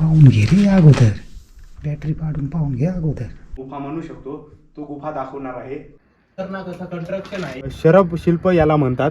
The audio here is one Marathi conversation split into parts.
पाहून घे रे अगोदर. बॅटरी पाडून पाहून घे अगोदर. गुफा म्हणू शकतो तो गुफा दाखवणार आहे. खतरनाक असं कंस्ट्रक्शन आहे. शरब शिल्प याला म्हणतात.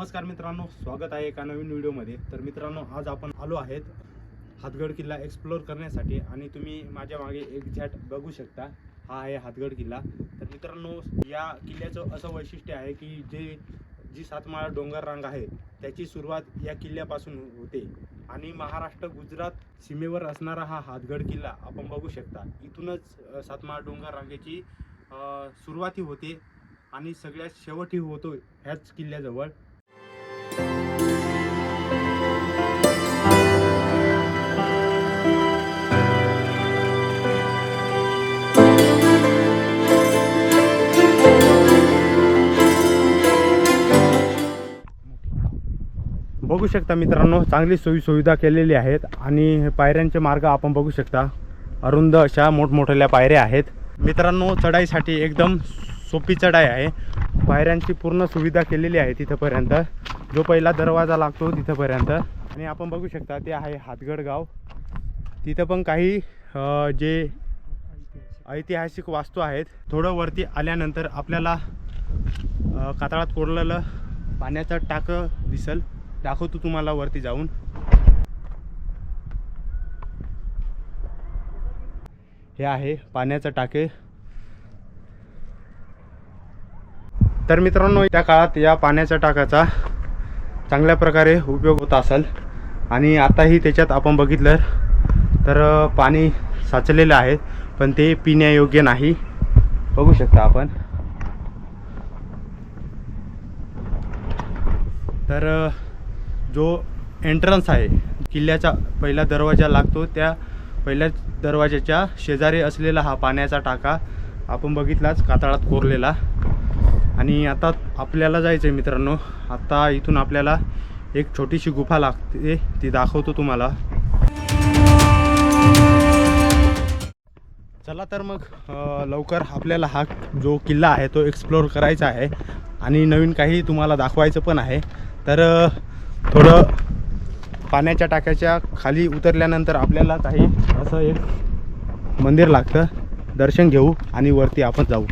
नमस्कार मित्रांनो स्वागत आहे एका नवीन व्हिडिओमध्ये. तर मित्रांनो आज आपण आलो आहेत हातगड किल्ला एक्सप्लोर करण्यासाठी आणि तुम्ही माझ्या मागे एक झॅट बघू शकता. हा आहे हातगड किल्ला. तर मित्रांनो या किल्ल्याचं असं वैशिष्ट्य आहे की जे जी सातमाळा डोंगर रांग आहे त्याची सुरुवात या किल्ल्यापासून होते. आणि महाराष्ट्र गुजरात सीमेवर असणारा हा हातगड किल्ला आपण बघू शकता. इथूनच सातमाळा डोंगर रांगेची सुरुवाती होते आणि सगळ्यात शेवटी होतो ह्याच किल्ल्याजवळ. बघू शकता मित्रांनो चांगली सोयी सुविधा केलेली आहेत आणि पायऱ्यांचे मार्ग आपण बघू शकता. अरुंद अशा मोठमोठ्या पायऱ्या आहेत. मित्रांनो चढाईसाठी एकदम सोपी चढाई आहे. पायऱ्यांची पूर्ण सुविधा केलेली आहे तिथंपर्यंत. जो पहिला दरवाजा लागतो तिथंपर्यंत. आणि आपण बघू शकता ते आहे हातगड गाव. तिथं पण काही जे ऐतिहासिक वास्तू आहेत थोडं वरती आल्यानंतर आपल्याला कातळात कोरलेलं पाण्याचं टाकं दिसल. दाखवतो तुम्हाला वरती जाऊन. हे आहे पाण्याचं टाके. तर मित्रांनो त्या काळात या पाण्याच्या टाकाचा चांगल्या प्रकारे उपयोग होत असेल. आणि आताही त्याच्यात आपण बघितलं तर पाणी साचलेलं आहे पण ते पिण्यायोग्य नाही. बघू शकता आपण. तर जो एंट्रन्स आहे किल्ल्याचा पहिला दरवाजा लागतो त्या पहिल्या दरवाजाच्या शेजारी असलेला हा पाण्याचा टाका आपण बघितलाच कातळात कोरलेला. आणि आता आपल्याला जायचं आहे मित्रांनो आता इथून आपल्याला एक छोटीशी गुफा लागते ती दाखवतो तुम्हाला. चला तर मग लवकर आपल्याला हा जो किल्ला आहे तो एक्सप्लोअर करायचा आहे. आणि नवीन काही तुम्हाला दाखवायचं पण आहे. तर थोडं पाण्याच्या टाक्याच्या खाली उतरल्यानंतर आपल्याला काही असं एक मंदिर लागतं. दर्शन घेऊ आणि वरती आपण जाऊ.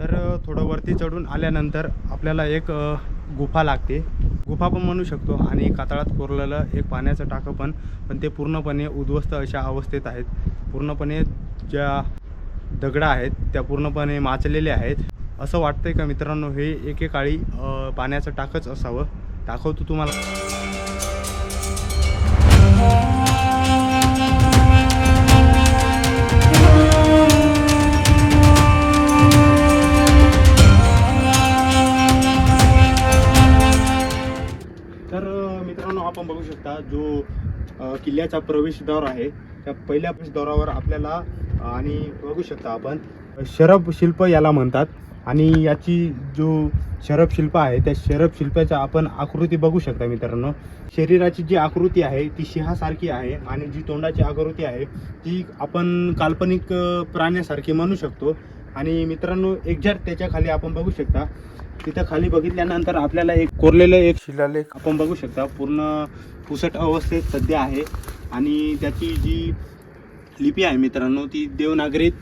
तर थोडं वरती चढून आल्यानंतर आपल्याला एक गुफा लागते. गुफा पण म्हणू शकतो आणि कातळात कोरलेलं एक पाण्याचं टाकं पण पण ते पूर्णपणे उद्ध्वस्त अशा अवस्थेत आहेत. पूर्णपणे ज्या दगडं आहेत त्या पूर्णपणे माचलेल्या आहेत. असं वाटतंय का मित्रांनो हे एकेकाळी पाण्याचं टाकच असावं? दाखवतो तुम्हाला. तर मित्रांनो आपण बघू शकता जो किल्ल्याचा प्रवेशद्वार आहे त्या पहिल्या प्रवेशद्वारावर आपल्याला आणि बघू शकता आपण शरब शिल्प याला म्हणतात. आणि याची जो शरब शिल्प आहे त्या शरब शिल्पाच्या आपण आकृती बघू शकता मित्रांनो. शरीराची जी आकृती आहे ती सिंहासारखी आहे आणि जी तोंडाची आकृती आहे ती आपण काल्पनिक प्राण्यासारखी म्हणू शकतो. आणि मित्रांनो एक्झॅक्ट त्याच्याखाली आपण बघू शकता. तिथं खाली बघितल्यानंतर आपल्याला एक कोरलेलं एक शिलालेख. आपण बघू शकता. पूर्ण पुसट अवस्थेत सध्या आहे. आणि त्याची जी लिपी आहे मित्रांनो ती देवनागरीत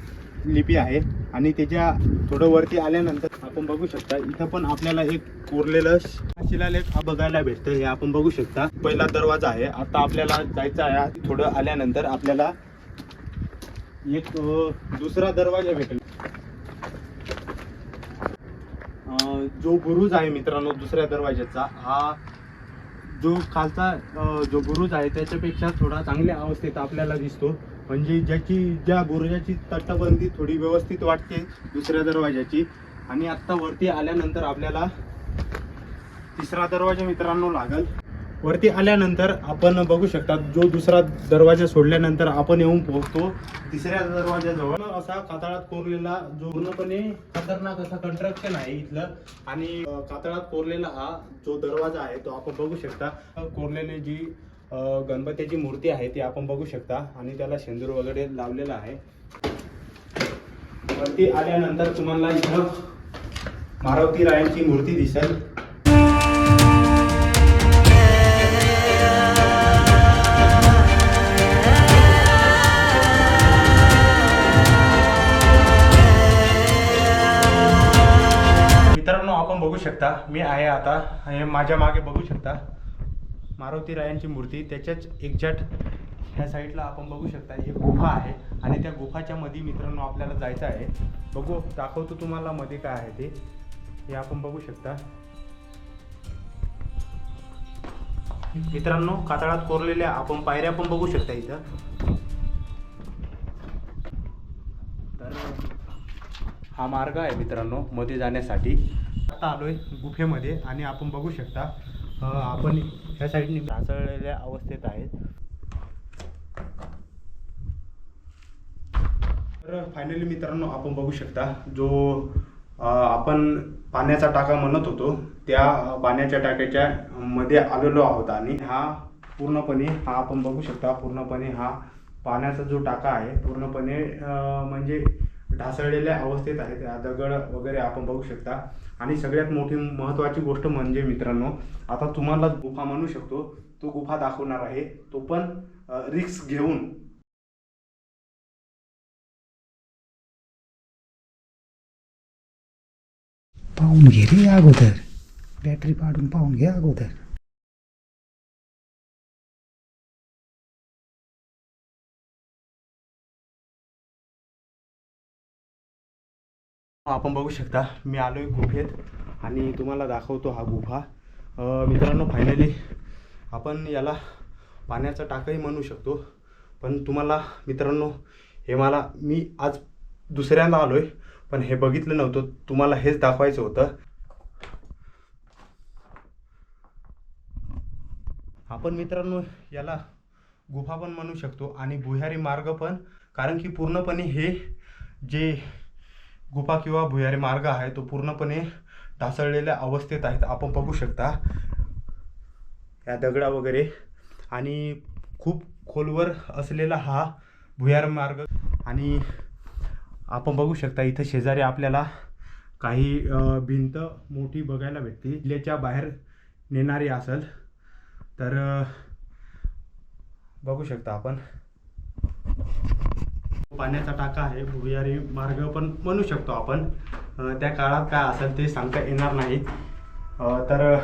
लिपी आहे. आणि त्याच्या थोडं वरती आल्यानंतर आपण बघू शकता इथं पण आपल्याला एक कोरलेलं शिलालेख हा बघायला भेटतं हे आपण बघू शकता. पहिला दरवाजा आहे आता आपल्याला जायचं आहे थोडं आल्यानंतर आपल्याला एक दुसरा दरवाजा भेटेल. जो बुरुज आहे मित्रांनो दुसऱ्या दरवाज्याचा हा जो खालचा जो बुरुज आहे त्याच्यापेक्षा थोडा चांगल्या अवस्थेत आपल्याला दिसतो. म्हणजे ज्याची ज्या बुरुजाची तटबंदी थोडी व्यवस्थित वाटते दुसऱ्या दरवाजाची आणि आत्ता वरती आल्यानंतर आपल्याला तिसरा दरवाजा मित्रांनो लागल. वरती आल्यानंतर आपण बघू शकता जो दुसरा दरवाजा सोडल्यानंतर आपण येऊन पोहोचतो तिसऱ्या दरवाजाजवळ असा कातळात कोरलेला जो पूर्णपणे खतरनाक असा कंस्ट्रक्शन आहे इथलं. आणि कातळात कोरलेला हा जो दरवाजा आहे तो आपण बघू शकता. कोरलेले जी गणपतीची मूर्ती आहे ती आपण बघू शकता. आणि त्याला शेंदूर वगैरे लावलेला आहे. वरती आल्यानंतर तुम्हाला इथं मारुती रायांची मूर्ती दिसेल. मित्रांनो आपण बघू शकता. मी आहे आता. हे माझ्या मागे बघू शकता. मारुती रायांची मूर्ती त्याच्याच एक्झॅक्ट ह्या साईडला आपण बघू शकता एक गुफा आहे. आणि त्या गुफाच्या मध्ये मित्रांनो आपल्याला जायचं आहे. बघू दाखवतो तुम्हाला मध्ये काय आहे ते. हे आपण बघू शकता. मित्रांनो कातळात कोरलेल्या आपण पायऱ्या पण बघू शकता इथं. तर हा मार्ग आहे मित्रांनो मध्ये जाण्यासाठी. आता आलोय गुफेमध्ये आणि आपण बघू शकता आपण ह्या साईडने ढासळलेल्या अवस्थेत आहेत. तर फायनली मित्रांनो आपण बघू शकता जो आपण पाण्याचा टाका म्हणत होतो त्या पाण्याच्या टाक्याच्या मध्ये आलेलो आहोत आणि हा पूर्णपणे हा आपण बघू शकता पूर्णपणे हा पाण्याचा जो टाका आहे पूर्णपणे म्हणजे ढासळलेल्या अवस्थेत आहेत. दगड वगैरे आपण बघू शकता. आणि सगळ्यात मोठी महत्त्वाची गोष्ट म्हणजे मित्रांनो आता तुम्हाला गुफा म्हणू शकतो. तो गुफा दाखवणार आहे. तो पण रिक्स घेऊन. पाहून घे रे अगोदर. बॅटरी पाडून पाहून घे अगोदर. हो, आपण बघू शकता मी आलो आहे गुफेत आणि तुम्हाला दाखवतो हा गुफा. मित्रांनो फायनली आपण याला पाण्याचा टाकही म्हणू शकतो. पण तुम्हाला मित्रांनो हे मला मी आज दुसऱ्यांदा आलो आहे पण हे बघितलं नव्हतं. तुम्हाला हेच दाखवायचं होतं. आपण मित्रांनो याला गुफा पण म्हणू शकतो आणि भुयारी मार्ग पण कारण की पूर्णपणे हे जे गुफा किंवा भुयारी मार्ग आहे तो पूर्णपणे ढासळलेल्या अवस्थेत आहेत. आपण बघू शकता या दगडा वगैरे. आणि खूप खोलवर असलेला हा भुयार मार्ग. आणि आपण बघू शकता इथं शेजारी आपल्याला काही भिंत मोठी बघायला भेटते. किल्ल्याच्या बाहेर नेणारी असेल. तर बघू शकता आपण. पाण्याचा टाका आहे भुयारी मार्ग पण म्हणू शकतो आपण. त्या काळात काय असेल ते सांगता येणार नाही तर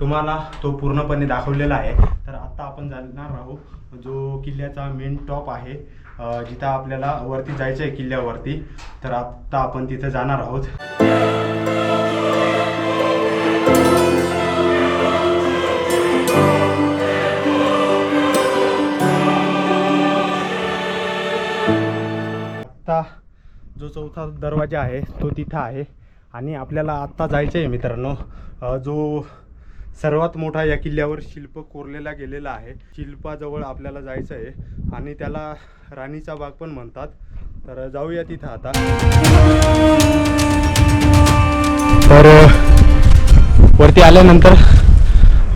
तुम्हाला तो पूर्णपणे दाखवलेला आहे. तर आत्ता आपण जाणार आहोत जो किल्ल्याचा मेन टॉप आहे. जिथं आपल्याला वरती जायचं आहे किल्ल्यावरती. तर आत्ता आपण तिथं जाणार आहोत. जो चौथा दरवाजा आहे तो तिथं आहे. आणि आपल्याला आत्ता जायचं आहे मित्रांनो. जो सर्वात मोठा या किल्ल्यावर शिल्प कोरलेला गेलेला आहे. शिल्पाजवळ आपल्याला जायचं आहे. आणि त्याला राणीचा बाग पण म्हणतात. तर जाऊया तिथं आता. तर वरती आल्यानंतर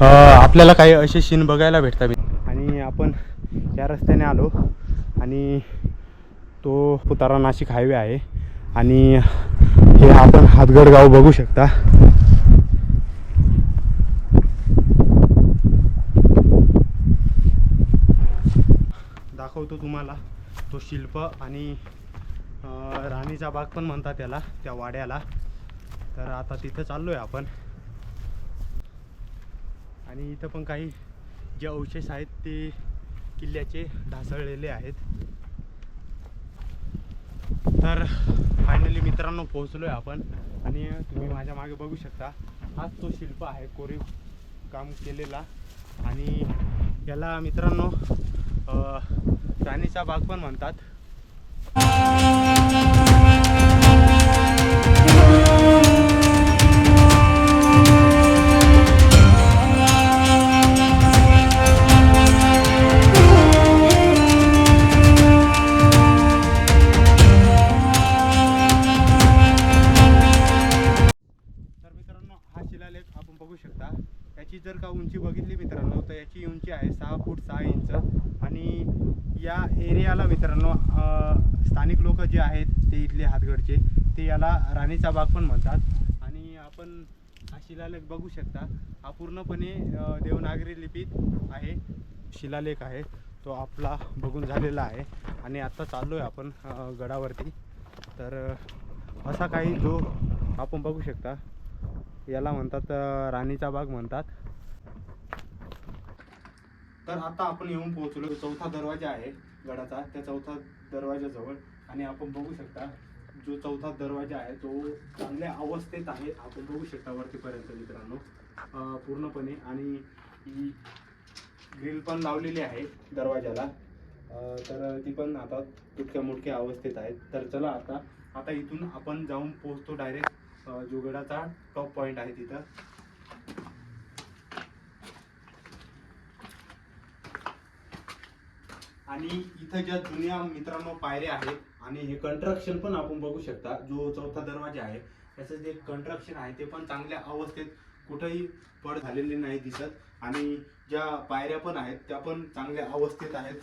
आपल्याला काही असे शीन बघायला भेटतात. आणि आपण या रस्त्याने आलो. आणि तो पुतारा नाशिक हायवे आहे. आणि हे आपण हातगड गाव बघू शकता. दाखवतो तुम्हाला. तो शिल्प आणि राणीचा बाग पण म्हणतात त्याला त्या वाड्याला. तर आता तिथं चाललो आहे आपण. आणि इथं पण काही जे अवशेष आहेत ते किल्ल्याचे ढासळलेले आहेत. तर फायनली मित्रांनो पोहोचलो आहे आपण. आणि तुम्ही माझ्या मागे बघू शकता हाच तो शिल्प आहे कोरीव काम केलेला. आणि याला मित्रांनो राणीचा बाग पण म्हणतात. राणीचा बाग पण म्हणतात. आणि आपण हा शिलालेख बघू शकता. हा पूर्णपणे देवनागरी लिपीत आहे. शिलालेख आहे. तो आपला बघून झालेला आहे. आणि आत्ता चाललो आहे आपण गडावरती. तर असा काही जो आपण बघू शकता याला म्हणतात राणीचा बाग म्हणतात. तर आता आपण येऊन पोहोचलो. चौथा दरवाजा आहे गडाचा. त्या चौथा दरवाजाजवळ. आणि आपण बघू शकता जो चौथा दरवाजा आहे तो चांगल्या अवस्थेत आहे आपण बघू शकता वरतीपर्यंत मित्रांनो. पूर्णपणे. आणि ग्रिल पण लावलेली आहे दरवाजाला. तर ती पण आता तुटक्या मुटक्या अवस्थेत आहेत तर चला आता आता इथून आपण जाऊन पोहोचतो डायरेक्ट जोगडाचा टॉप पॉईंट आहे तिथं. आणि इथं ज्या जुन्या मित्रांनो पायऱ्या आहेत आणि हे कंट्रक्शन पण आपण बघू शकता जो चौथा दरवाजा आहे त्याचं जे कंट्रक्शन आहे ते पण चांगल्या अवस्थेत कुठंही पड झालेले नाही दिसत. आणि ज्या पायऱ्या पण आहेत त्या पण चांगल्या अवस्थेत आहेत.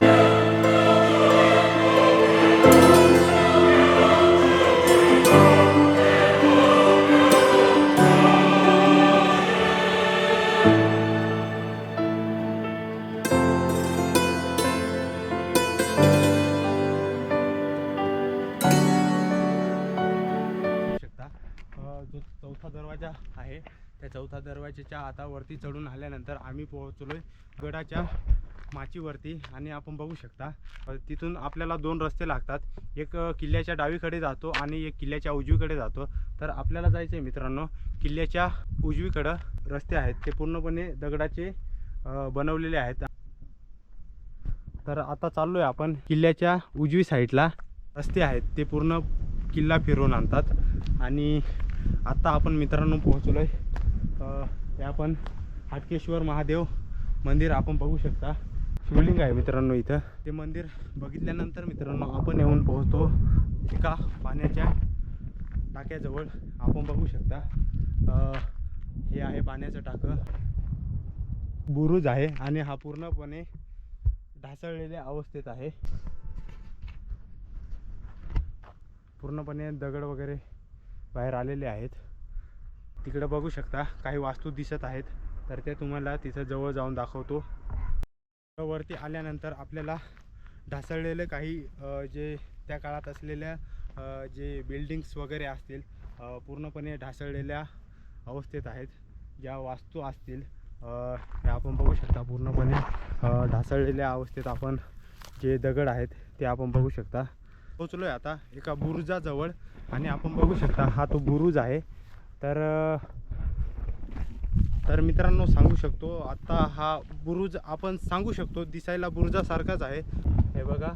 जो चौथा दरवाजा आहे त्या चौथा दरवाजाच्या आता वरती चढून आल्यानंतर आम्ही पोहोचलो गडाच्या माचीवरती आणि आपण बघू शकता तिथून आपल्याला दोन रस्ते लागतात. एक किल्ल्याच्या डावीकडे जातो आणि एक किल्ल्याच्या उजवीकडे जातो. तर आपल्याला जायचं आहे मित्रांनो किल्ल्याच्या उजवीकडं रस्ते आहेत. ते पूर्णपणे दगडाचे बनवलेले आहेत. तर आता चाललो आहे आपण किल्ल्याच्या उजवी साईडला. रस्ते आहेत ते पूर्ण किल्ला फिरवून आणतात. आणि आत्ता आपण मित्रांनो पोहोचलो आहे ते आपण हाटकेश्वर महादेव मंदिर आपण बघू शकता. शिवलिंग आहे मित्रांनो इथं. ते मंदिर बघितल्यानंतर मित्रांनो आपण येऊन पोहोचतो एका पाण्याच्या टाक्याजवळ. आपण बघू शकता. हे आहे पाण्याचं टाकं. बुरुज आहे आणि हा पूर्णपणे ढासळलेल्या अवस्थेत आहे. पूर्णपणे दगड वगैरे बाहेर आलेले आहेत. तिकडं बघू शकता काही वास्तू दिसत आहेत. तर ते तुम्हाला तिथं जवळ जाऊन दाखवतो. वरती आल्यानंतर आपल्याला ढासळलेले काही जे त्या काळात असलेल्या जे बिल्डिंग्स वगैरे असतील पूर्णपणे ढासळलेल्या अवस्थेत आहेत. ज्या वास्तू असतील ह्या आपण बघू शकता पूर्णपणे ढासळलेल्या अवस्थेत आपण जे दगड आहेत ते आपण बघू शकता. पोचलो आहे आता एका बुरुजाजवळ आणि आपण बघू शकता हा तो बुरुज आहे. तर तर मित्रांनो सांगू शकतो आता हा बुरुज आपण सांगू शकतो दिसायला बुरुजासारखाच आहे. हे बघा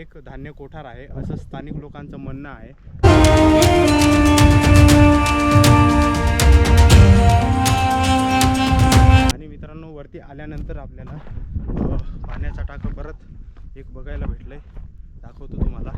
एक धान्य कोठार आहे असं स्थानिक लोकांचं म्हणणं आहे. आणि मित्रांनो वरती आल्यानंतर आपल्याला पाण्याचा टाकं परत एक बघायला भेटलंय. दाखवतो तुम्हाला.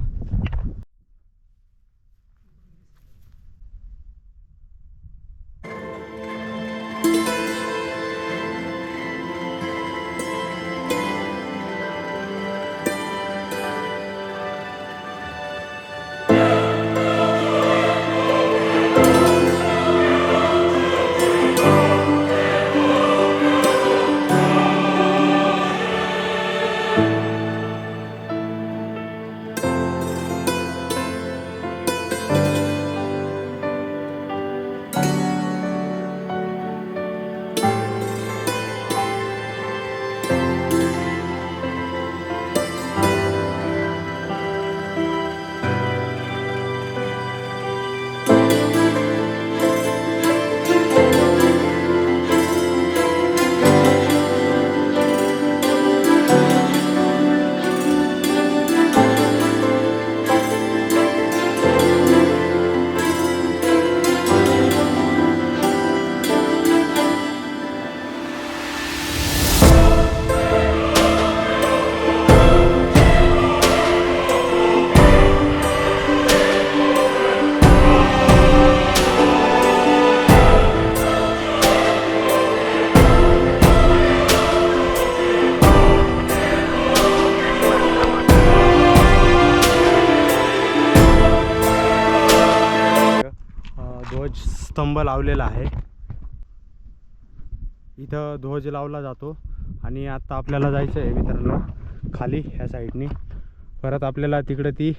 ध्वज स्तंभ लावलेला आहे. इथं ध्वज लावला जातो आणि आत्ता आपल्याला जायचं आहे मित्रांनो खाली ह्या साईडनी. परत आपल्याला तिकडं ती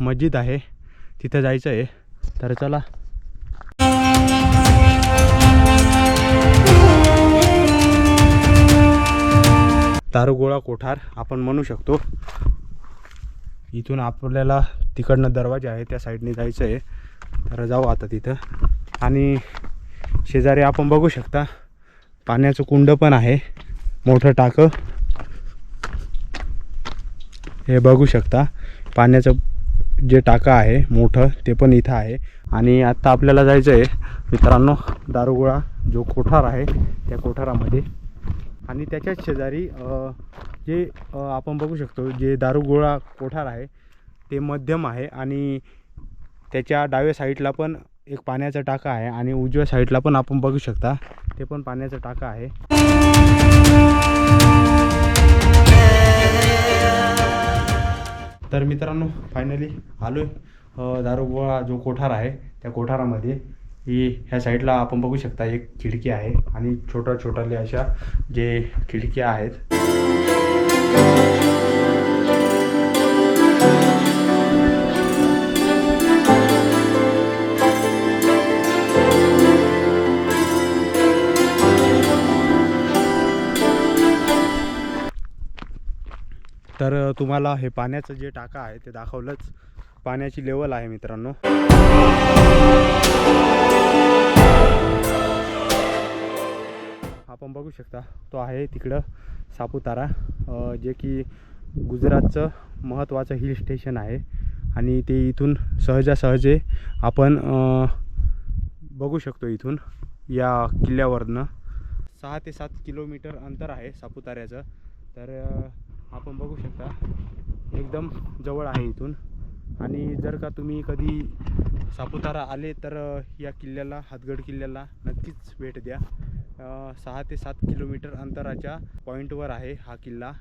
मस्जिद आहे. तिथं जायचं आहे. तर चला. दारुगोळा कोठार आपण म्हणू शकतो. इथून आपल्याला तिकडनं दरवाजा आहे. त्या साईडने जायचं आहे. तर जाऊ आता तिथं. आणि शेजारी आपण बघू शकता पाण्याचं कुंड पण आहे. मोठं टाकं. हे बघू शकता पाण्याचं जे टाकं आहे मोठं ते पण इथं आहे. आणि आत्ता आपल्याला जायचं आहे मित्रांनो दारुगोळा जो कोठार आहे त्या कोठारामध्ये. आणि त्याच्याच शेजारी जे आपण बघू शकतो जे दारुगोळा कोठार आहे ते मध्यम आहे. आणि त्याच्या डाव्या साईडला पण एक पाण्याचा टाका आहे आणि उजव्या साईडला पण आपण बघू शकता ते पण पाण्याचा टाका आहे. तर मित्रांनो फायनली आलो आहे दारुगोळा जो कोठार आहे त्या कोठारामध्ये ही ह्या साईडला आपण बघू शकता एक खिडकी आहे आणि छोट्या छोट्याले अशा जे खिडक्या आहेत. तर तुम्हाला हे पाण्याचं जे टाका आहे ते दाखवलंच. पाण्याची लेवल आहे मित्रांनो. आपण बघू शकता तो आहे तिकडं सापुतारा. जे की गुजरातचं महत्त्वाचं हिल स्टेशन आहे. आणि ते इथून सहजासहजे आपण बघू शकतो इथून या किल्ल्यावरनं. सहा ते सात किलोमीटर अंतर आहे सापुताऱ्याचं. तर आपण बघू शकता एकदम जवळ आहे इथून. आणि जर का तुम्ही कधी सापुतारा आले तर या किल्ल्याला हातगड किल्ल्याला नक्कीच भेट द्या. सहा ते सात किलोमीटर अंतराच्या पॉईंटवर आहे हा किल्ला.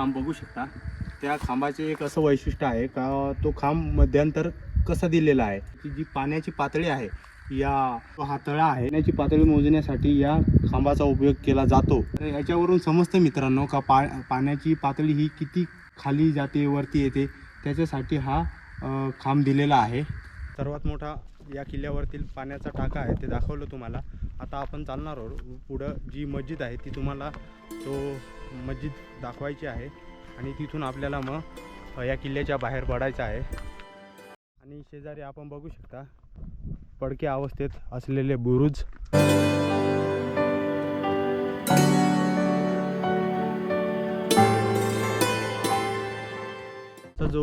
खांब बघू शकता. त्या खांबाचे एक असं वैशिष्ट्य आहे का तो खांब मध्यांतर कसा दिलेला आहे? की जी पाण्याची पातळी आहे या हा तळा आहे पाण्याची पातळी मोजण्यासाठी या खांबाचा उपयोग केला जातो. तर याच्यावरून समजतं मित्रांनो का पा पाण्याची पातळी ही किती खाली जाते वरती येते त्याच्यासाठी हा खांब दिलेला आहे. सर्वात मोठा या किल्ल्यावरतील पाण्याचा टाका आहे ते दाखवलं तुम्हाला. आता आपण चालणार आहोत. पुढं जी मस्जिद आहे ती तुम्हाला तो मस्जिद दाखवायची आहे आणि तिथून आपल्याला मग या किल्ल्याच्या बाहेर पडायचं आहे. आणि शेजारी आपण बघू शकता पडक्या अवस्थेत असलेले बुरुज. जो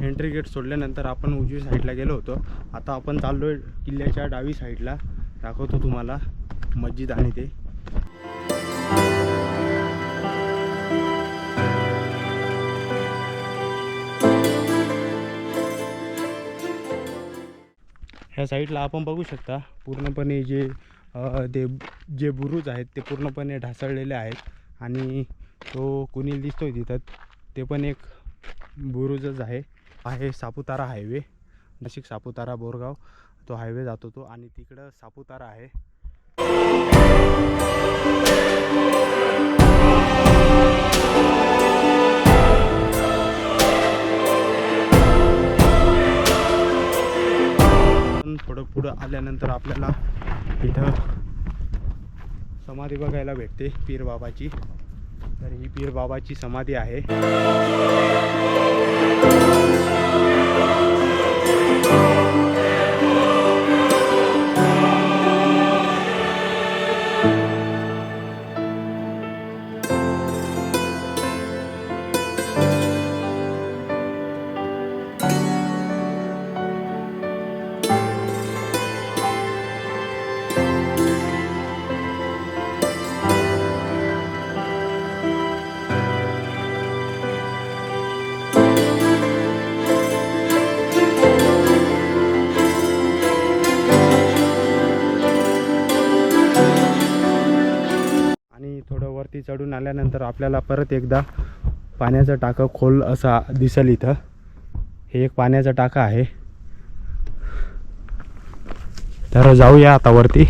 एंट्री गेट सोडल्यानंतर आपण उजवी साईडला गेलो होतो. आता आपण चाललो आहे किल्ल्याच्या डावी साईडला दाखवतो तुम्हाला मस्जिद आणि ते. ह्या साईडला आपण बघू शकता पूर्णपणे जे ते जे बुरुज आहेत ते पूर्णपणे ढासळलेले आहेत आणि तो कुणी दिसतोय तिथं. ते पण एक बुरुजच आहे. आहे सापुतारा हायवे. नाशिक सापुतारा बोरगाव. तो हायवे जातो तो आणि तिकडं सापुतारा आहे. पण थोडं पुढं आल्यानंतर आपल्याला इथं समाधी बघायला भेटते पीर बाबाची. तर ही पीर बाबाची समाधी आहे. आणि आल्यानंतर आपल्याला परत एकदा पाण्याचा टाका खोल असा दिसेल इथं. हे एक पाण्याचा टाका आहे. तर जाऊया आता वरती.